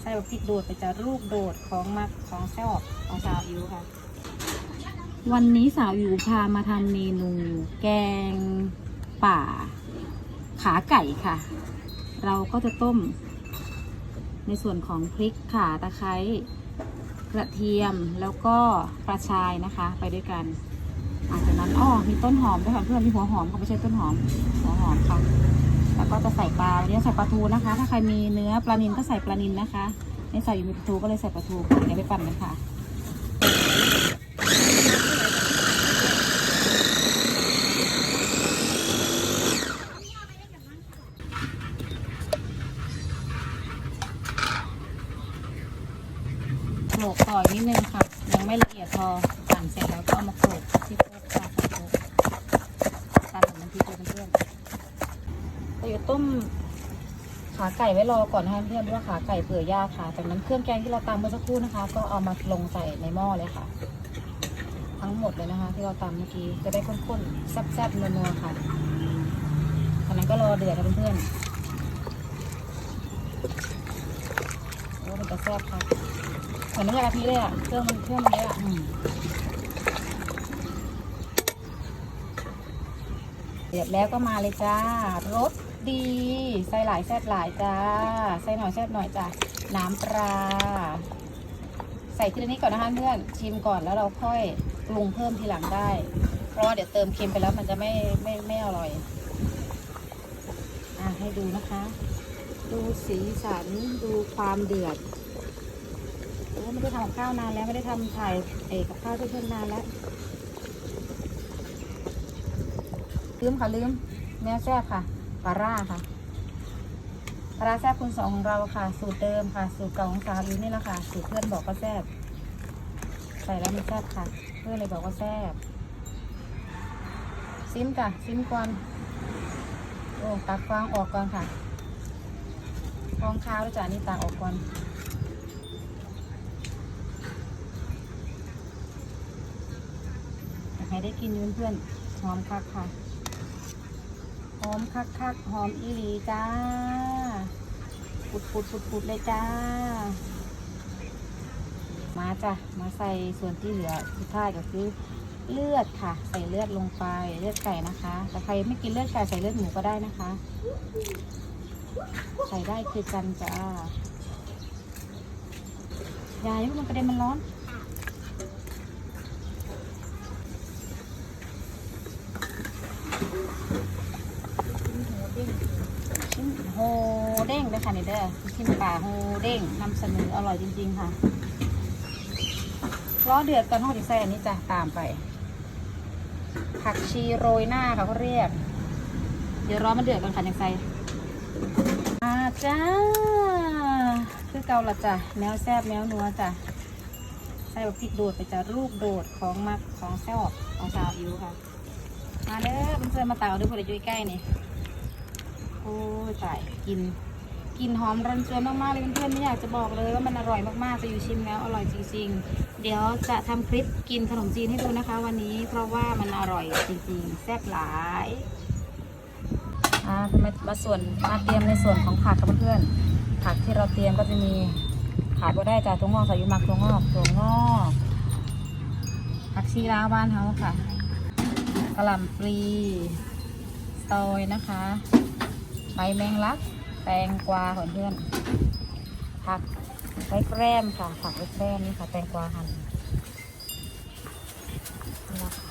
ใส่บพริกโดดไปจะรูปโดดของมักของแซ่บของสาวอิวค่ะ วันนี้สาวอิวพามาทำเมนู แกงป่า ขาไก่ค่ะ เราก็จะต้ม ในส่วนของพริกข่าตะไคร้กระเทียมแล้วก็กระชายนะคะ ไปด้วยกันอาจากนั้นอ้อมีต้นหอมด้วยค่ะเพื่อนมีหัวหอมเขาไม่ใช่ต้นหอมหัวหอมค่ะ แล้วก็จะใส่ปลาวันนี้ใส่ปลาทูนะคะ ถ้าใครมีเนื้อปลานินก็ใส่ปลานินนะคะในใส่อยู่มีปลาทูก็เลยใส่ปลาทูเดี๋ยวไปปั่นกันค่ะโขลกต่ออีกนิดนึงค่ะ ยังไม่ละเอียดพอปั่นเสร็จแล้วก็มาโขลกที่โต๊ะค่ะโขลกปั่นเหมือนน้ำพริกเลยเพื่อน ๆเราจะต้มขาไก่ไว้รอก่อนนะคะเพื่อนเพราะว่าขาไก่เปื่อยยากค่ะ จากนั้นเครื่องแกงที่เราตำเมื่อสักครู่นะคะ ก็เอามาลงใส่ในหม้อเลยค่ะ ทั้งหมดเลยนะคะ ที่เราตำเมื่อกี้จะได้ข้นๆแซ่บๆนัวๆค่ะจากนั้นก็รอเดือดค่ะเพื่อนๆโอ้มันจะแซ่บค่ะเหมือนน้ำยากะทิเลยอะเครื่องมันเครื่องมันเยอะอะอืม เดือดแล้วก็มาเลยจ้ารสดีใส่หลายแซ่บหลายจ้าใส่หน่อยแซ่บหน่อยจ้าน้ำปลาใส่ทีละนิดก่อนนะคะเพื่อนชิมก่อนแล้วเราค่อยปรุงเพิ่มทีหลังได้ เพราะว่าเดี๋ยวเติมเค็มไปแล้วมันจะไม่ไม่ไม่อร่อยอะให้ดูนะคะ ดูสีสันดูความเดือดโอ้ไม่ได้ทำก้าวนานแล้วไม่ได้ทำถ่ายเอกกับข้าวเพื่อนๆนานแล้ว ลืมค่ะลืมแม่แซ่บค่ะปลาร่าค่ะปลาร่าแซ่บคุณสองของเราค่ะ สูตรเดิมค่ะ สูตรเก่าของสาวอิวนี่แหละค่ะ สูตรเพื่อนบอกก็แซ่บใส่แล้วมันแซ่บค่ะ เพื่อนเลยบอกว่าแซ่บซิมค่ะซิมก่อนโอ้ตักฟางออกก่อนค่ะฟองข้าด้วจ้ะนี่ตักออกก่อนให้ได้กินเพื่อนๆหอมคักค่ะ หอมคักคักหอมอีหลีจ้าปุดปุดปุดปุดเลยจ้า มาจ้ะ มาใส่ส่วนที่เหลือสุดท้ายก็คือเลือดค่ะ ใส่เลือดลงไปเลือดไก่นะคะ แต่ใครไม่กินเลือดไก่ใส่เลือดหมูก็ได้นะคะ ใส่ได้คือกันจ้ายายมันกระเด็นมันร้อนโฮเด้งเลยค่ะนี่เด้อชิ้นปลาโฮเด้งนำเสนออร่อยจริง ๆ ค่ะล้อเดือดก่อนห้องดีไซน์อันนี้จะตามไป ผักชีโรยหน้าค่ะเขาเรียก เดี๋ยวร้อมันเดือดก่อนค่ะยังใส่มาจ้า คือเกาละจ้ะแมวแซบแมวนัวจ้ะใส่แบบพริกโดดไปจ้ะรูปโดดของมักของแซ่บของสาวอิวค่ะ มาเด้อเพื่อนมาเต่าด้วยพอดีอยู่ใกล้นี่โอ้ยตายกิน กลิ่นหอมรันจวนมากๆเลยเพื่อนๆไม่อยากจะบอกเลยว่ามันอร่อยมากๆจะอยู่ชิมแล้วอร่อยจริงๆ เดี๋ยวจะทำคลิปกินขนมจีนให้ดูนะคะ วันนี้เพราะว่ามันอร่อยจริงๆ แซ่บหลายอ่ามามาส่วนมาเตรียมในส่วนของผักกับเพื่อนๆผักที่เราเตรียมก็จะมีขาดบ่ได้จากถั่วงอกสายุมักถั่วงอกถั่วงอกผักชีลาวบ้านเขาค่ะกระหล่ำปลีซอยนะคะ ใบแมงลัก แตงกวาเพื่อนผักไว้แกล้มค่ะ ผักไว้แกล้มนี่ค่ะ แตงกวาหั่นนะคะ